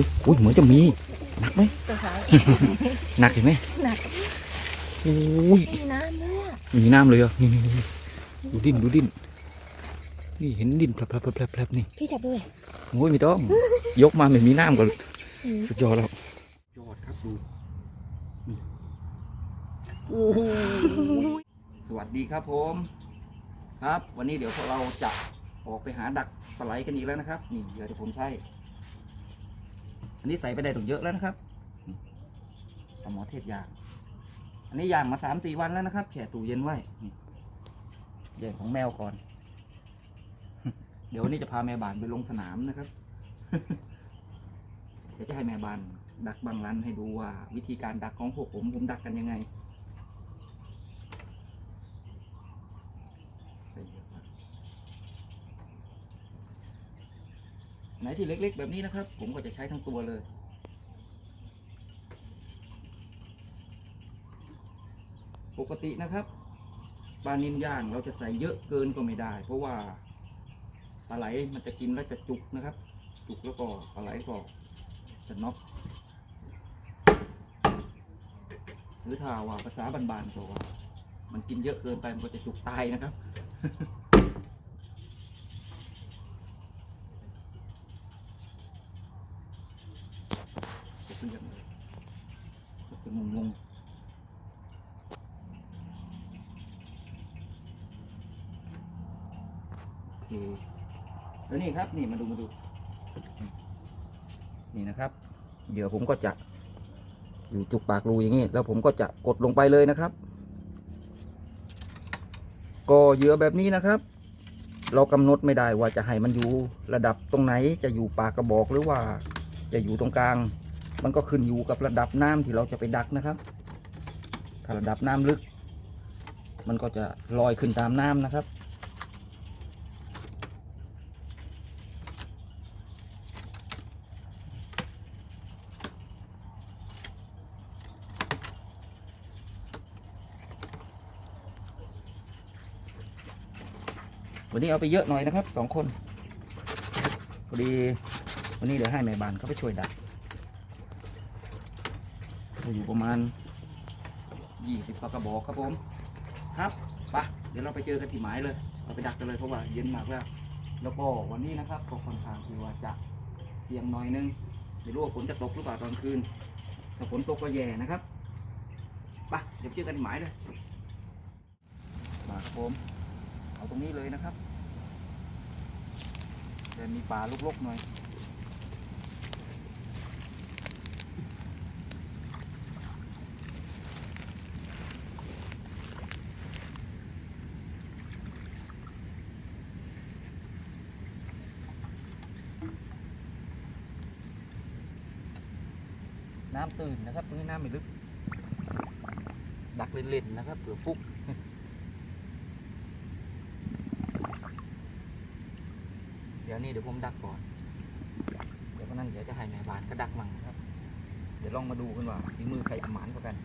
อุ้ยอุ้ยเหมือนจะมีหนักไหมตัวขาวหนักเห็นไหมหนักอุ้ยมีน้ำเนี่ยมีน้ำเลยเหรอะนี่นี่นี่ดูดิ้นดูดิ้นนี่เห็นดิ้นแผลบแผลบแผลบแผลบนี่พี่จับด้วยโอ้ยไม่ต้อง ยกมาไม่มีน้ำก็อืมสุดยอดแล้วยอดครับดูนี่โอ้โหสวัสดีครับผม ครับ วันนี้เดี๋ยวพวกเราจะออกไปหาดักปลาไหลกันอีกแล้วนะครับ นี่เหยื่อที่ผมใช้ อันนี้ใส่ไปได้ถึงเยอะแล้วนะครับเอาหมอเทศยาง อันนี้ยางมาสามสี่วันแล้วนะครับแช่ตู้เย็นไว้นี่แย่งของแมวก่อน เดี๋ยววันนี้จะพาแม่บานไปลงสนามนะครับ เดี๋ยวจะให้แม่บานดักบางรันให้ดูว่า วิธีการดักของพวกผมผมดักกันยังไงใส่เยอะมาก ไหนที่เล็กๆ แบบนี้นะครับ ผมก็จะใช้ทั้งตัวเลย ปกตินะครับปลานิลย่างเราจะใส่เยอะเกินก็ไม่ได้ เพราะว่าปลาไหลมันจะกินแล้วจะจุกนะครับ จุกแล้วก็ปลาไหลก็จะน็อกหรือถ้าว่าภาษาบานๆก็ว่า มันกินเยอะเกินไปมันก็จะจุกตายนะครับ เรียนเลยจะงงงโอเคแล้วนี่ครับนี่มาดูมาดู นี่นะครับเหยื่อผมก็จะอยู่จุกปากรูอย่างนี้แล้วผมก็จะกดลงไปเลยนะครับก็เหยื่อแบบนี้นะครับ เรากำหนดไม่ได้ว่าจะให้มันอยู่ระดับตรงไหนจะอยู่ปากกระบอกหรือว่าจะอยู่ตรงกลาง มันก็ขึ้นอยู่กับระดับน้ำที่เราจะไปดักนะครับ ถ้าระดับน้ำลึก มันก็จะลอยขึ้นตามน้ำนะครับ วันนี้เอาไปเยอะหน่อยนะครับสองคนพอดีวันนี้เดี๋ยวให้แม่บ้านเขาไปช่วยดัก อยู่ประมาณยี่สิบกระบอกครับผม ครับไปะเดี๋ยวเราไปเจอกันที่หมายเลย เราไปดักกันเลยเพราะว่าเย็นมากแล้ว แล้วก็วันนี้นะครับก็ค่อนข้างที่ว่าจะเสี่ยงหน่อยนึงไม่รู้ว่าฝนจะตกหรือเปล่าตอนคืนถ้าฝนตกก็แย่นะครับไปะเดี๋ยวเจอกันที่หมายเลย มาครับผม เอาตรงนี้เลยนะครับจะมีป่าลุกๆหน่อย ตื่นนะครับตรงนี้น้ำไม่ลึก ดักเล่นๆนะครับเผื่อฟุกเดี๋ยวนี้เดี๋ยวผมดักก่อน เดี๋ยวนั้นเดี๋ยวจะให้แม่บ้านก็ดักมั่งนะครับ เดี๋ยวลองมาดูกันว่าฝีมือใครหมานกว่ากัน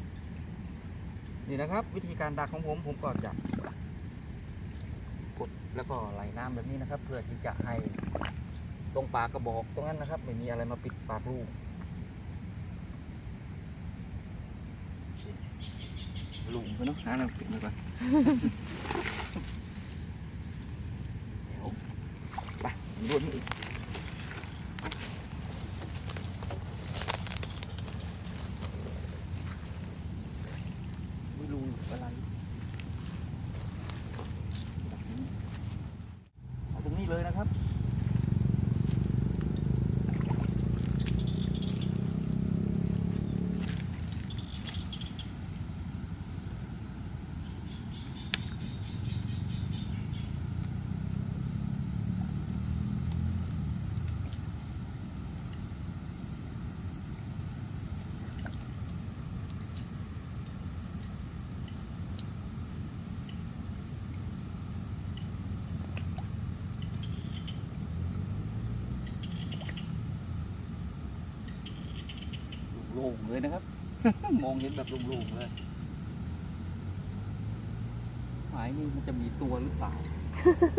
นี่นะครับ วิธีการดักของผมผมก็จะกดแล้วก็ไหลน้ำแบบนี้นะครับ เพื่อที่จะให้ตรงปากกระบอกตรงนั้นนะครับ ไม่มีอะไรมาปิดปากลูก ลุงก็เนาะหาน้ำปิดมือก่อน เดี๋ยวไปรวดนี่อีกไม่รู้อะไรเอาตรงนี้เลยนะครับ โล่ งๆเลยนะครับ มองเห็นแบบโล่งๆเลยหมายนี่มันจะมีตัวหรือเปล่า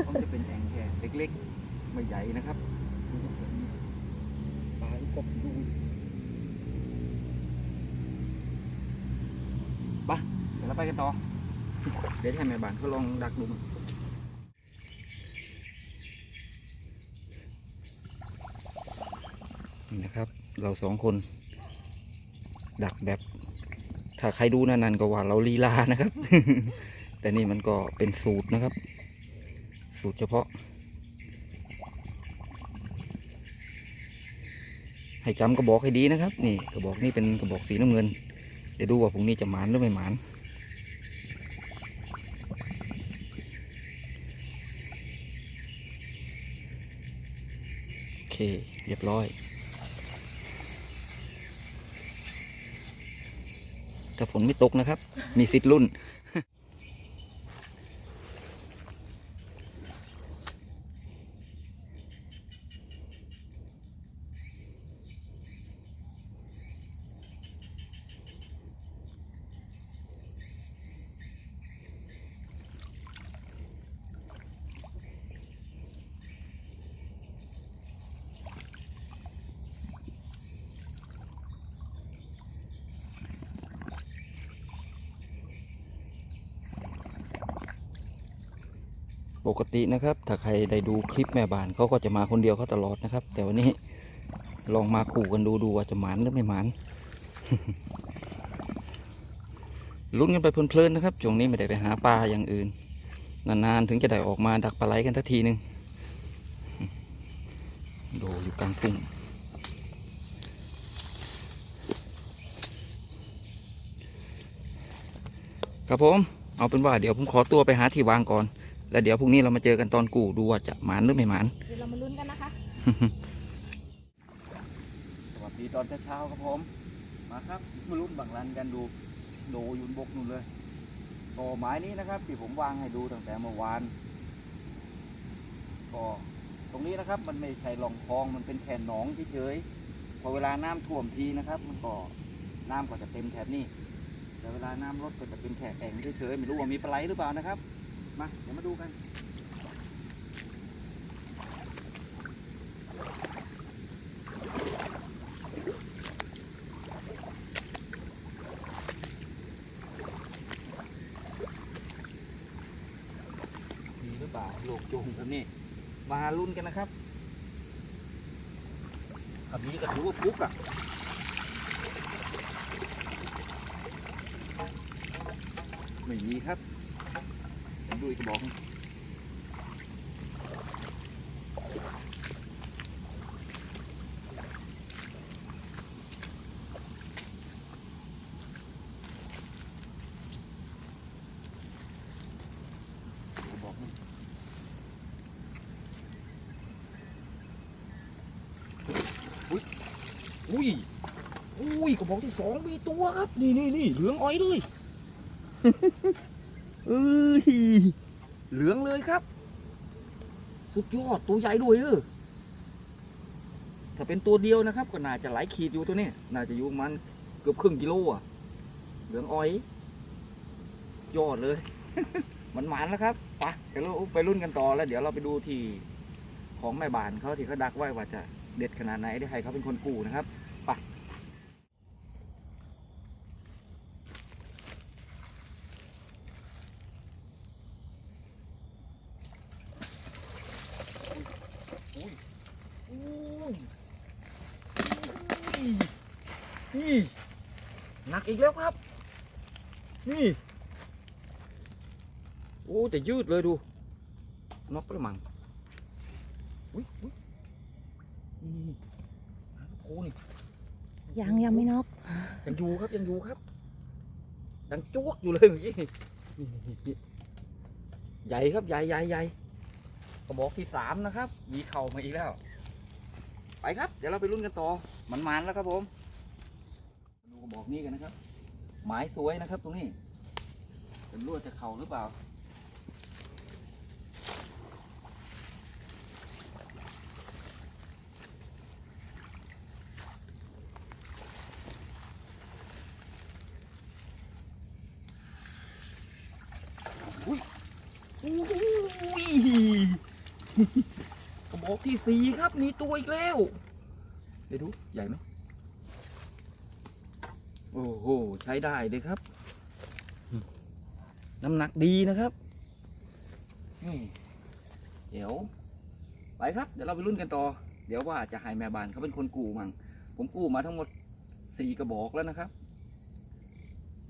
มันจะเป็นแอ่งแค่เล็กๆ ไม่ใหญ่นะครับดูแบบนี้ไปาลูกกบดูไปะเดี๋ยวเราไปกันต่อ เดี๋ยวให้แม่บ้านเขาลองดักดูมันนี่นะครับ เราสองคน ดักแบบ ถ้าใครดูนานๆก็ว่าเราลีลานะครับ แต่นี่มันก็เป็นสูตรนะครับ สูตรเฉพาะ ให้จำกระบอกให้ดีนะครับ นี่กระบอกนี่เป็นกระบอกสีน้ำเงินเดี๋ยวดูว่าพรุ่งนี้จะหมานหรือไม่หมานโอเคเรียบร้อย ถ้าฝนไม่ตกนะครับ มีสิทธิ์รุ่น ปกตินะครับ ถ้าใครได้ดูคลิปแม่บ้านเขาก็จะมาคนเดียวเขาตลอดนะครับ แต่วันนี้ลองมาขู่กันดูดูว่าจะหมานหรือไม่หมานลุ้นกันไปเพลินๆนะครับช่วงนี้ไม่ได้ไปหาปลาอย่างอื่น นานๆถึงจะได้ออกมาดักปลาไหลกันสักทีหนึ่งดูอยู่กลางทุ่งครับผม เอาเป็นว่าเดี๋ยวผมขอตัวไปหาที่วางก่อน แล้วเดี๋ยวพรุ่งนี้เรามาเจอกันตอนกู่ดูว่าจะหมานหรือไม่หมานเดี๋ยวเรามาลุ้นกันนะคะ สวัสดีตอนเช้าๆครับผม มาครับมาลุ้นบังรันกันดูโดอยุนบกนู่นเลยต่อไม้นี้นะครับ ที่ผมวางให้ดูตั้งแต่เมื่อวานก็ตรงนี้นะครับ มันไม่ใช่หลองคลองมันเป็นแผ่นหนองเฉยๆพอเวลาน้ำท่วมทีนะครับ มันก็น้ำก็จะเต็มแถบนี้แต่เวลาน้ำลดก็จะเป็นแถบแอ่งเฉยๆไม่รู้ว่ามีปลาไหลหรือเปล่านะครับ มา เดี๋ยวมาดูกันมีหรือเปล่าโลกจุงแบบนี้มาลุ้นกันนะครับถ้ามีก็ถือว่าปุ๊กอะไม่มีครับ ดูอีกกระบอกอุ้ย อุ้ยกระบอกที่สองมีตัวครับ นี่นี่นี่เหลืองอ้อยเลย เอ้ยเหลืองเลยครับ สุดยอดตัวใหญ่ด้วยเออถ้าเป็นตัวเดียวนะครับ ก็น่าจะหลายขีดอยู่ตัวนี้น่าจะอยู่ประมันเกือบครึ่งกิโลอะเหลืองอ้อย ยอดเลย มันหมานแล้วครับไปเดี๋ยวเราไปรุ่นกันต่อแล้วเดี๋ยวเราไปดูที่ของแม่บานเขาที่เขาดักไว้ว่าจะเด็ดขนาดไหนได้ใครเขาเป็นคนกู้นะครับไปอุ้ยอุ้ยอุ้ยนี่หนั กอีกแล้วครับ นี่ โอ้แต่ยืดเลยดูน็อกไปแล้วมั้งอุ้ยอุ้ยนี่หางโคนี่ยังยังไม่นอกยังอยู่ครับยังอยู่ครับดังจวกอยู่เลยเมื่อกี้นี่ใหญ่ครับใหญ่ใหญ่ใหญ่กระบอกที่สามนะครับมีเข่ามาอีกแล้ว ไปครับ เดี๋ยวเราไปรุ่นกันต่อมันมันแล้วครับผมมาดูกระบอกนี้กันนะครับ หมายสวยนะครับตรงนี้เป็นรั่วจะเข่าหรือเปล่าอุ้ยอุ้ยกระบอกที่สี่ครับมีตัวอีกแล้วได้ดู ใหญ่ไหม โอ้โหใช้ได้เลยครับอืมน้ำหนักดีนะครับนี่เดี๋ยว ไปครับ เดี๋ยวเราไปรุ่นกันต่อ เดี๋ยวว่าจะให้แม่บ้านเขาเป็นคนกู้มั่งผมกู้มาทั้งหมดสี่กระบอกแล้วนะครับ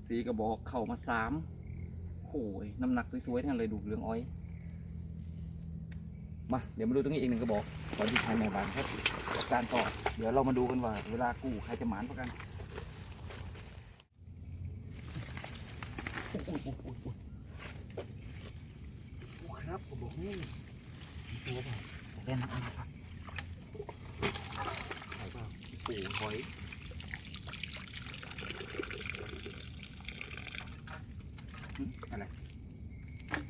สี่กระบอกเข้ามาสามโอ้ยน้ำหนักสวยๆทั้งนั้นเลยดูเรื่องอ้อยมาเดี๋ยวมาดูตรงนี้อีกหนึ่งกระบอกก่อนที่ใช้แม่บ้านครับจัดการต่อ เดี๋ยวเรามาดูกันว่า เวลากู้ใครจะหมานกว่ากัน อุ๊ยอุ๊ยอุ๊ยอุ๊ยโอ้ครับกระบอกนี่ตัวเปล่าแน่นอนนะครับใช่เปล่าโอ้หอยอะไร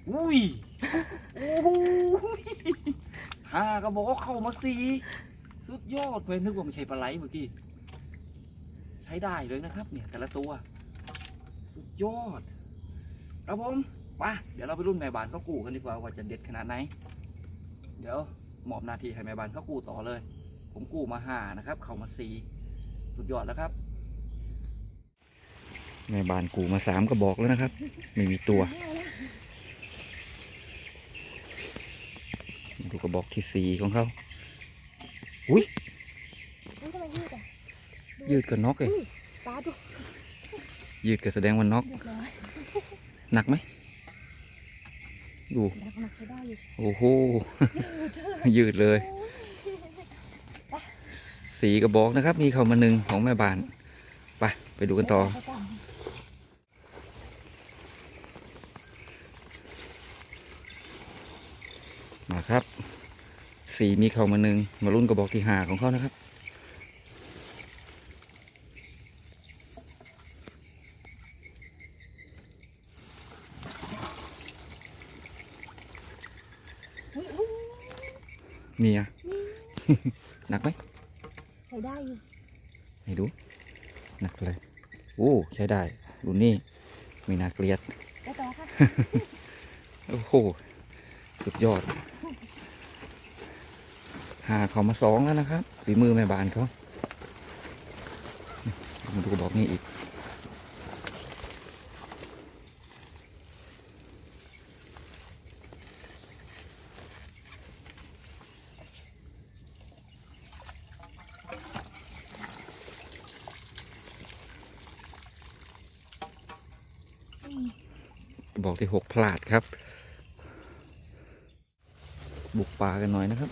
อุ้ยโอ้โหห้ากระบอกเข้ามาสีสุดยอดเลยนึกว่าไม่ใช่ปลาไหลเมื่อกี้ใช้ได้เลยนะครับ เนี่ยแต่ละตัว สุดยอด ครับผมไปเดี๋ยวเราไปรุ่นแม่บ้านเขากู้กันดีกว่าว่าจะเด็ดขนาดไหน เดี๋ยวมอบหน้าที่ให้แม่บ้านเขากู้ต่อเลย ผมกู้มาห้านะครับ เข้ามาสี่สุดยอดแล้วครับแม่บ้านกู้มาสามกระบอกแล้วนะครับ ไม่มีตัวดูกระบอกที่สี่ของเขาอุ้ยทำไมยืดอะยืดกับน็อกเลยตาดูยืดก็แสดงว่าน็อกเรียบร้อย หนักไหมดูหนักหนักใช้ได้อยู่โอ้โห ยืดเลย สีกระบอกนะครับ มีเข้ามาหนึ่งของแม่บ้าน ไป ไปดูกันต่อไปก่อนมาครับ สีมีเข้ามาหนึ่งมารุ่นกระบอกที่หาของเขานะครับ อุ้ยอุ้ย มีอะหนักไหมใช้ได้อยู่ให้ดู หนักเลย โอ้ใช้ได้ ดูนี่มีนาเกลียดไปต่อค่ะ โอ้โห สุดยอด หาเขามาสองแล้วนะครับ ฝีมือแม่บ้านเขามาดูกระบอกนี่อีก อืม กระบอก ที่หกพลาดครับ บุกป่ากันหน่อยนะครับ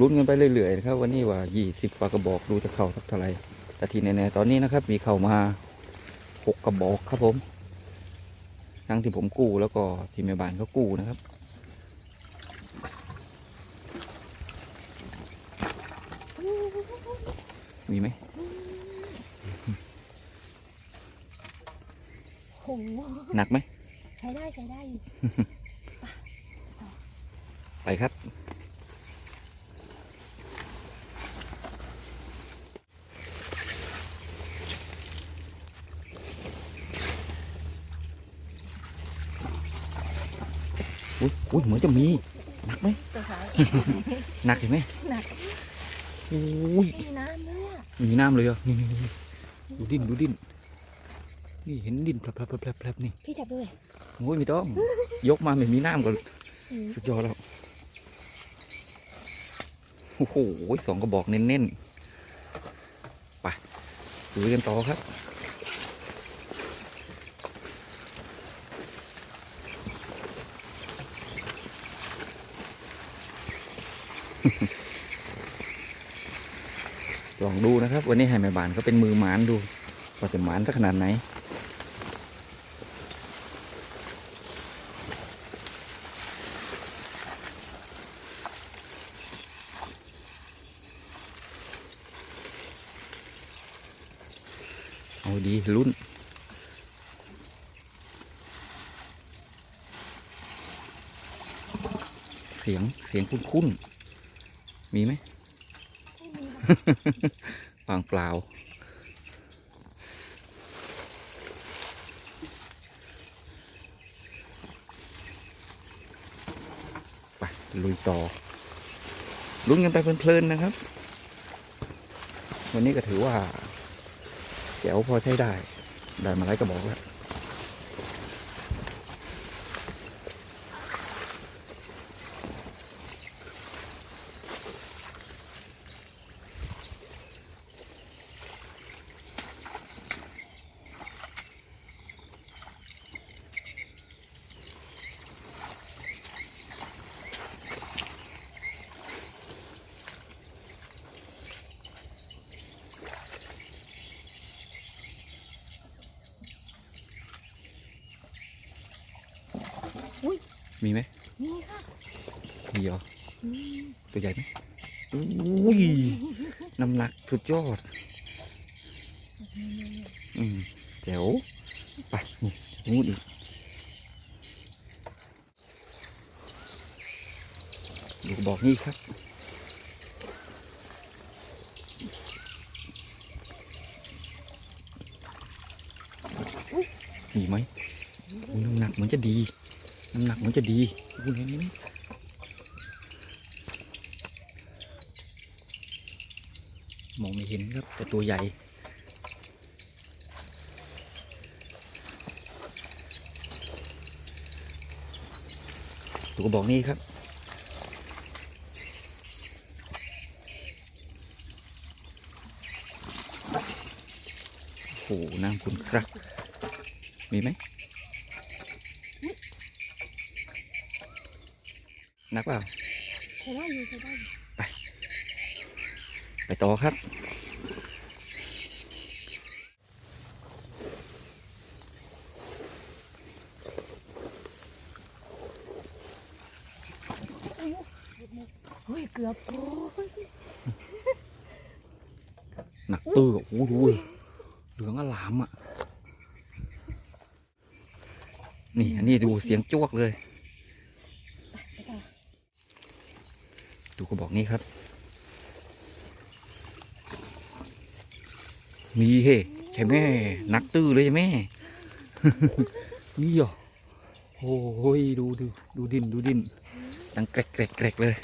ลุ้นกันไปเรื่อยๆนะครับ วันนี้ว่ายี่สิบฝากระบอกดูจะเข้าสักเท่าไหร่แต่ทีแน่ๆตอนนี้นะครับ มีเข้ามาหกกระบอกครับผมทั้งที่ผมกู้แล้วก็ที่แม่บ้านเขากู้นะครับมีไหม โห ห นักไหมใช้ได้ใช้ได้อยู่ ไปครับ อุ้ยอุ้ยเหมือนจะมี หนักไหม ตัวขาวหนักเห็นไหมหนักอุ้ยนี่น้ำเนี่ยมีน้ำเลยเหรอนี่นี่นี่ดูดิ้นดูดิ้น นี่เห็นดิ้นแผลบแผลบแผลบแผลบนี่พี่จับด้วยโอ้ยไม่ต้อง ยกมาไม่มีน้ำก็อืมสุดยอดแล้วโอ้โหสองกระบอกเน้นๆไปดูกันต่อครับลองดูนะครับ วันนี้ให้แม่บ้านเขาเป็นมือหมานดูว่าจะหมานสักขนาดไหน เอาดีลุ้น เสียงเสียงคุ้นๆ มีไหมปางเปล่า ไปลุยต่อ ลุ้นกันไปเพลินๆนะครับ วันนี้ก็ถือว่า แจ๋วพอใช้ได้ ได้มาหลายกระบอกแล้ว มีไหมนี่ค่ะมีเหรออืมตัวใหญ่ไหมอุ้ยน้ำหนักสุดยอด อืมเดี๋ยวไปนี่งูอีกดูกระบอกนี่ครับมีไหมอุ๊ยน้ำหนักเหมือนจะดี น้ำหนักมือนจะดีดูนี่นี่มองไม่เห็นครับ แต่ตัวใหญ่ดูกระบอกนี้ครับโอ้โหน้ำคุณครับ มีไหม นักเปล่าใช้ได้อยู่ใช้ได้อยู่ไปต่อครับเฮ้ยเกือบโอ้ยหนักตื้อโอ้โหดูดิเหลืองอลามอะ นี่อันนี้ดูเสียงจ้วกเลย ไปต่อ ดูกระบอก นี้ครับ มีเฮ้ใช่แม่นักตื้อเลยใช่แม่นี่เหรอโอ้ยดูดูดูดินดูดินดังแกรกแกรกแกรกเลย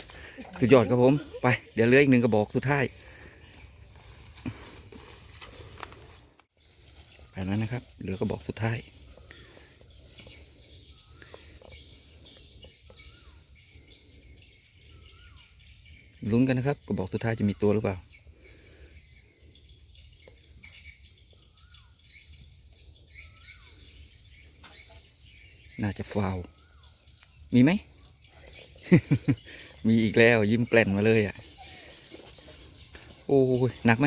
สุดยอดครับผมไปเดี๋ยวเหลืออีกหนึ่งกระบอกสุดท้ายไปแล้วนะครับเหลือกระบอกสุดท้าย ลุ้นกันนะครับกระบอกสุดท้ายจะมีตัวหรือเปล่า น่าจะฟาวล์มีไหม มีอีกแล้วยิ้มแปลนมาเลยอะ โอ้ยหนักไหม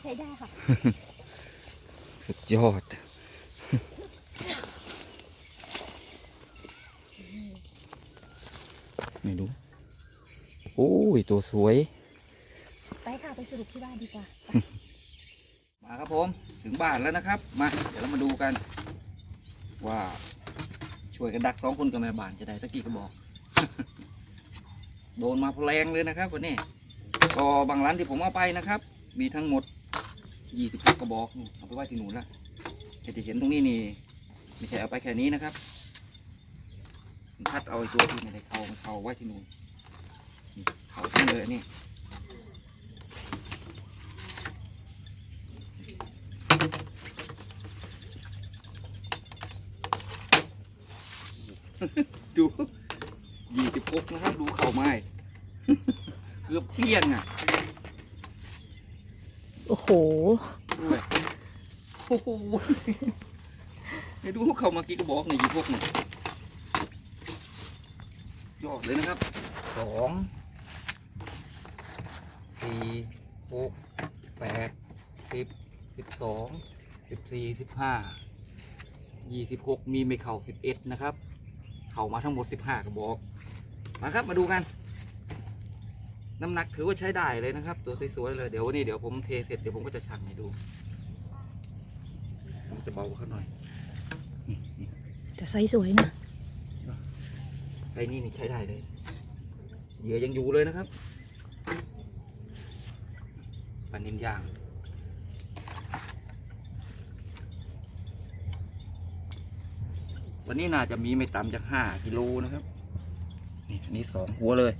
ใช้ได้ค่ะ สุดยอด ไม่รู้ โอ้ยตัวสวย ไปค่ะไปสรุปที่บ้านดีกว่า มาครับผมถึงบ้านแล้วนะครับ มาเดี๋ยวเรามาดูกัน ว่าช่วยกันดักสองคนกับแม่บ้านจะได้สักกี่กระบอก โดนมาแรงเลยนะครับวันนี้ก็บางร้านที่ผมเอาไปนะครับ มีทั้งหมดยี่สิบกระบอกนู่นเอาไปไว้ที่หนูนละแต่จะเห็นตรงนี้นี่ไม่ใช่เอาไปแค่นี้นะครับผมคัดเอาไอ้ตัวที่ไม่ได้เข้ามาเข้าไว้ที่หนูนนี่ เข้าทั้งเลยอันนี่ดูยี่สิบกนะครับดูเข่าไม้เกือบเพี้ยงอะโอ้โหด้วยโอ้โหเดี๋ยวดูเข่ามากี่กระบอกเนี่ยยี่พกเนี่ยยอดเลยนะครับสอง สี่หกแปดสิบสิบสองสิบสี่สิบห้ายี่สิบหกมีไม่เข่าสิบเอ็ดนะครับ เข่ามาทั้งหมดสิบห้ากระบอก มาครับมาดูกัน น้ำหนักถือว่าใช้ได้เลยนะครับ ตัวสวยๆเลยเดี๋ยววันนี้เดี๋ยวผมเทเสร็จเดี๋ยวผมก็จะชั่งให้ดูมันจะเบากว่าเขาหน่อยนี่นี่แต่ไซส์สวยนะไซส์นี่นี่ใช้ได้เลยเหยื่อยังอยู่เลยนะครับป ลานิ่มย่างวันนี้น่าจะมีไม่ต่ำจากห้ากิโลนะครับ นี่อันนี้สองหัวเลย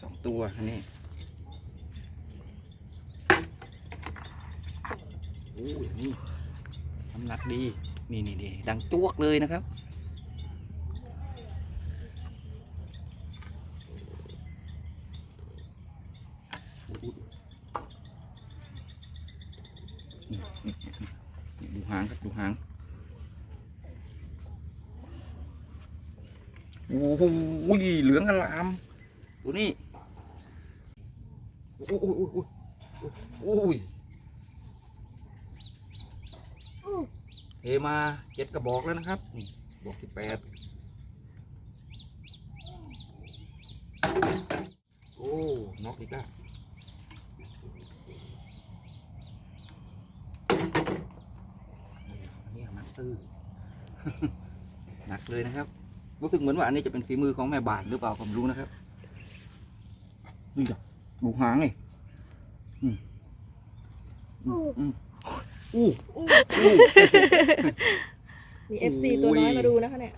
สองตัวอันนี้โอ้ยนี่น้ำหนักดี นี่นี่ดังจวกเลยนะครับ ตัวนี้โอ้โหโอ้โหโอ้โหเฮมาเจ็ดกระบอกแล้วนะครับนี่บอกที่แปดโอ้น็อกอีกแล้วอันนี้หนักตื้อหนักเลยนะครับ รู้สึกเหมือนว่าอันนี้จะเป็นฝีมือของแม่บานหรือเปล่าผมรู้นะครับ นี่จ้ะดูหางนี่อืมอืมอืมอู้อู้มี FC ตัวน้อยมาดูนะคะเนี่ย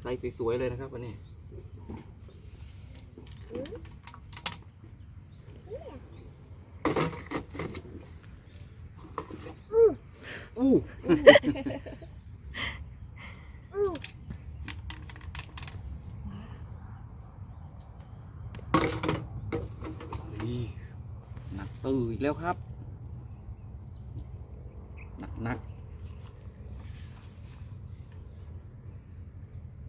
ไซส์สวยๆเลยนะครับวันนี้ อู้นี่หนักตื่นอีกแล้วครับ หนักหนัก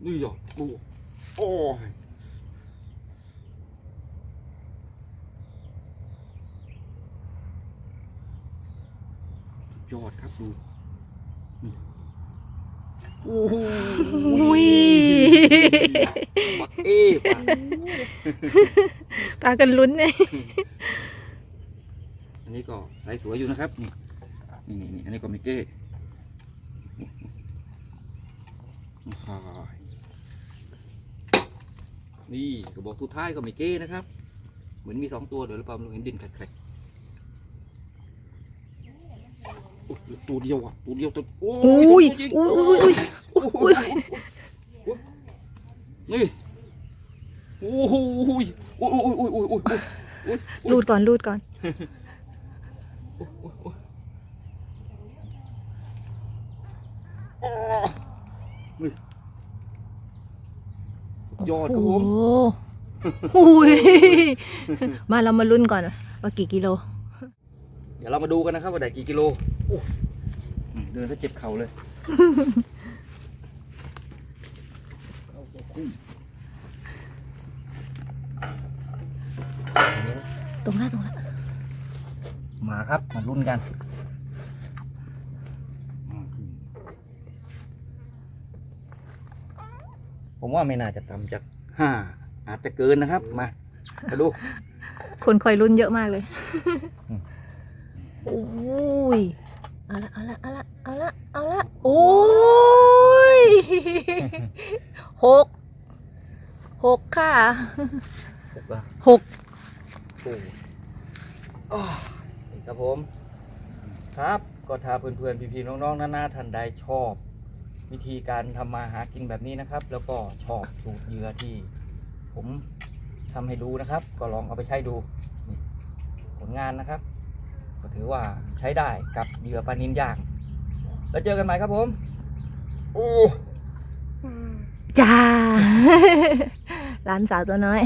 นี่หยอกดูโอ้ยสุด ยอดครับดูนี่โอ้โหอุ้ยบักเอ๊ะปะปลากันลุ้นเลยอันนี้ก็ใสสวยอยู่นะครับนี่นี่นี่อันนี้ก็มิเก้อ่านี่กระบอกสุดท้ายก็มิเก้นะครับ เหมือนมีสองตัวเดี๋ยวเราปาล์มเห็นดินแคลกๆโอ้ย ตัวเดียวอะตัวเดียวตัวโอ้อุ้ยจริงอุ้ยอุ้ยอุ้ยโอ้โหนี่โอ้โหโอ้ยโอ้ยโอ้ยโอ้ยโอ้ยโอ้ยโอ้ยรูดก่อนรูดก่อนอ๋อนี่สุดยอดครับโอ้ผมโห อุ้ย มาเรามาลุ้นก่อนว่ากี่กิโล เดี๋ยวเรามาดูกันนะครับว่าได้กี่กิโลโอ้อืม เดินซะเจ็บเข่าเลยเข้าตัวคุ้มอันนี้ตรงหน้าตรงหน้ามาครับมาลุ้นกันอืมผมว่าไม่น่าจะต่ำจากห้าอาจจะเกินนะครับ มามาดูคนคอยลุ้นเยอะมากเลยอืมโอ้ย เอาละเอาละเอาละเอาละเอาละโอ้ยหกหกค่ะหกอะหกโอ้อ้าวนี่ครับผม ครับก็ถ้าเพื่อนๆพี่ๆน้องๆนานาท่านใดชอบ วิธีการทำมาหากินแบบนี้นะครับ แล้วก็ชอบสูตรเหยื่อที่ ผมทำให้ดูนะครับ ก็ลองเอาไปใช้ดูนี่ผลงานนะครับ ก็ถือว่าใช้ได้กับเหยื่อปลานินย่าง แล้วเจอกันใหม่ครับผมโอ้จ้า ร้านสาวตัวน้อย